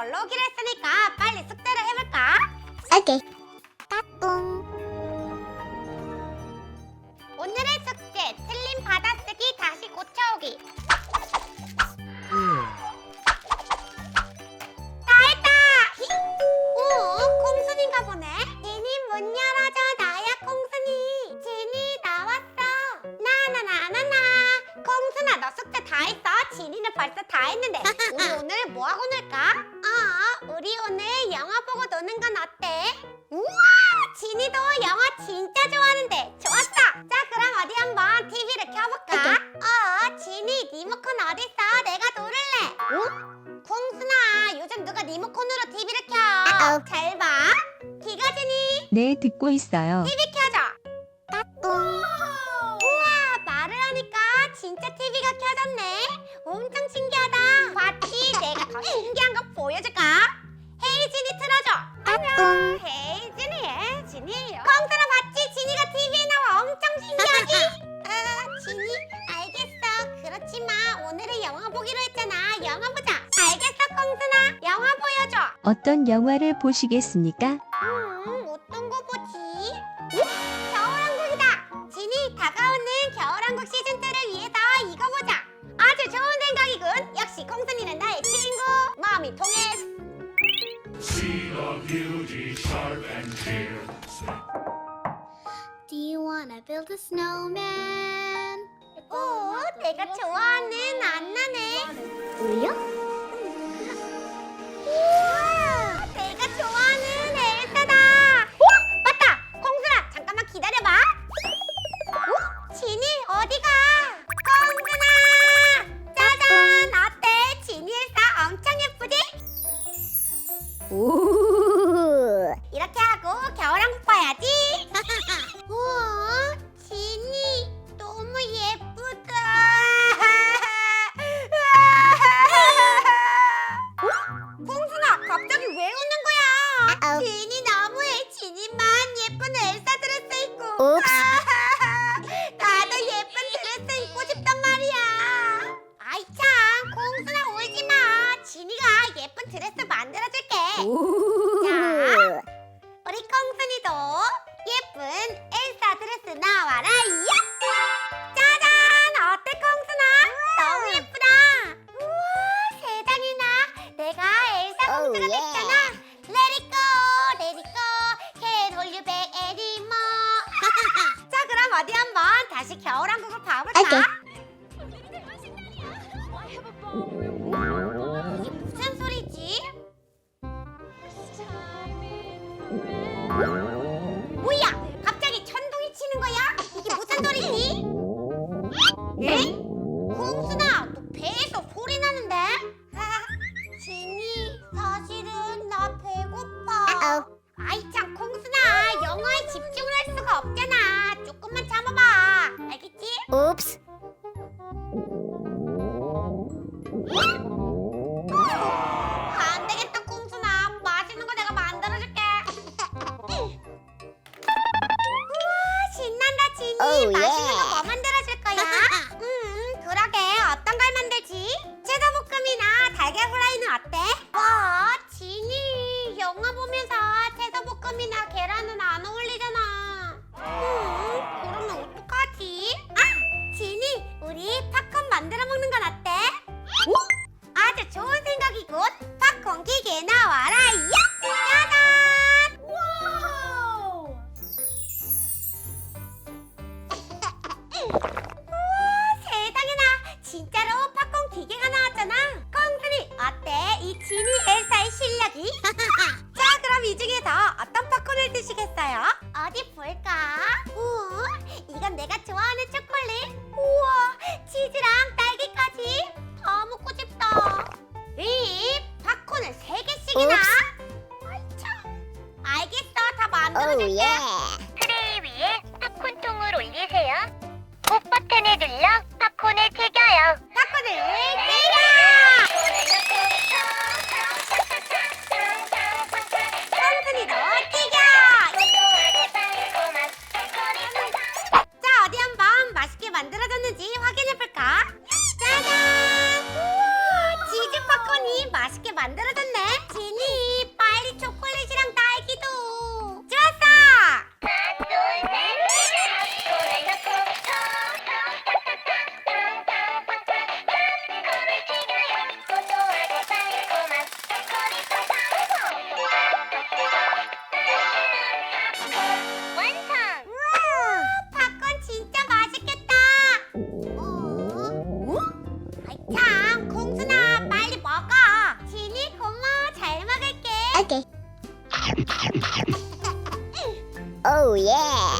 롤러기를 쓰니까 빨리 숙제를 해볼까? 오케이. 까꿍. 오늘의 숙제 틀린 받아쓰기 다시 고쳐오기. 다 했다. 오, 콩순인가 보네. 제니 문 열어줘 나야 콩순이. 제니 나왔어. 나나나나나. 콩순아 너 숙제 다 했어? 지니는 벌써 다 했는데 우리 오늘 뭐 하고 놀까? 어 우리 오늘 영화 보고 노는 건 어때? 우와 지니도 영화 진짜 좋아하는데 좋았어 자 그럼 어디 한번 TV를 켜볼까? 어 지니 리모컨 어딨어? 내가 노를래 어? 콩순아 요즘 누가 리모컨으로 TV를 켜? 아우. 잘 봐. 기가진이 네, 듣고 있어요. TV 켜줘. 우와 말을 하니까 진짜 TV가 켜졌네. 엄청 신기하다. 봤지? 내가 더 신기한 거 어떤 영화를 보시겠습니까? 음, 어떤 거 보지? 오, 겨울왕국이다! 진이 다가오는 겨울왕국 시즌2를 위해서 이거 보자! 아주 좋은 생각이군! 역시 콩순이는 나의 친구! 마음이 통했어! See the beauty sharp and clear. Do you wanna build a snowman? 오, 내가 좋아하는 안나네! 울려? 예쁜 드레스 만들어줄게. 우. 우리 콩순이도 예쁜 엘사 드레스 나와라 야! 짜잔 어때 콩순아? 너무 예쁘다 우와 세상에나 내가 엘사 오우, 공주가 예. 됐잖아 Let it go, let it go Can't hold you back anymore 자 그럼 어디 한번 다시 겨울왕국을 봐볼까? 오케이. 이게 아이 참, 콩순아, 영화에 집중을 할 수가 없잖아. 지니 엘사의 실력이? 자, 그럼 이 중에서 어떤 팝콘을 드시겠어요? 어디 볼까? 우, 이건 내가 좋아하는 초콜릿. 우와, 치즈랑 Oh yeah.